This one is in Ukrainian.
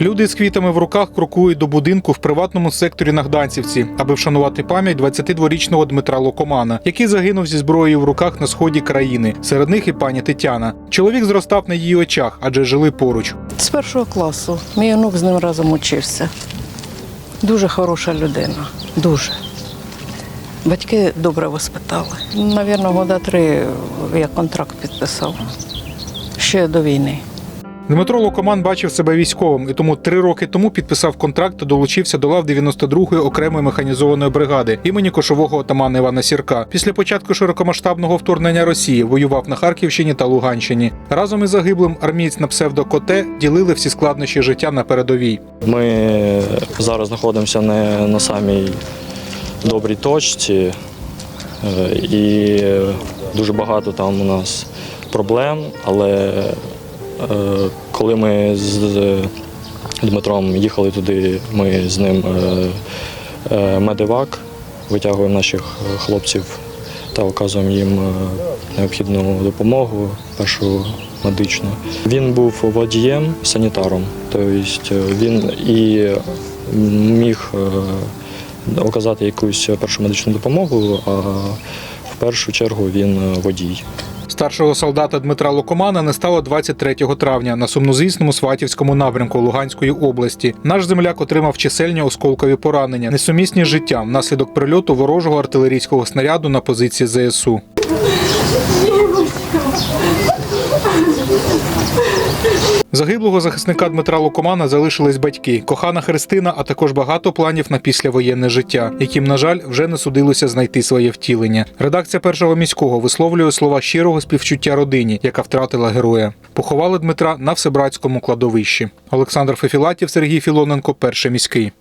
Люди з квітами в руках крокують до будинку в приватному секторі на Гданцівці, аби вшанувати пам'ять 22-річного Дмитра Локомана, який загинув зі зброєю в руках на сході країни. Серед них і пані Тетяна. Чоловік зростав на її очах, адже жили поруч. З першого класу. Мій онук з ним разом учився. Дуже хороша людина. Дуже. Батьки добре воспитали. Навірно, года три я контракт підписав. Ще до війни. Дмитро Локоман бачив себе військовим і тому три роки тому підписав контракт та долучився до лав 92-ї окремої механізованої бригади імені кошового отамана Івана Сірка. Після початку широкомасштабного вторгнення Росії воював на Харківщині та Луганщині. Разом із загиблим армієць на псевдо Коте ділили всі складнощі життя на передовій. Ми зараз знаходимося не на самій добрій точці, е, і дуже багато там у нас проблем, але е, коли ми з Дмитром їхали туди, ми з ним е, медивак, витягуємо наших хлопців та оказуємо їм необхідну допомогу, першу медичну. Він був водієм, санітаром, тобто він і міг оказати якусь першу медичну допомогу, а в першу чергу він е, водій. Старшого солдата Дмитра Локомана не стало 23 травня на сумнозвісному Сватівському напрямку Луганської області. Наш земляк отримав чисельні осколкові поранення, несумісні з життям внаслідок прильоту ворожого артилерійського снаряду на позиції ЗСУ. Загиблого захисника Дмитра Лукомана залишились батьки, кохана Христина, а також багато планів на післявоєнне життя, яким, на жаль, вже не судилося знайти своє втілення. Редакція першого міського висловлює слова щирого співчуття родині, яка втратила героя. Поховали Дмитра на всебратському кладовищі. Олександр Фефілатів, Сергій Філоненко, перший міський.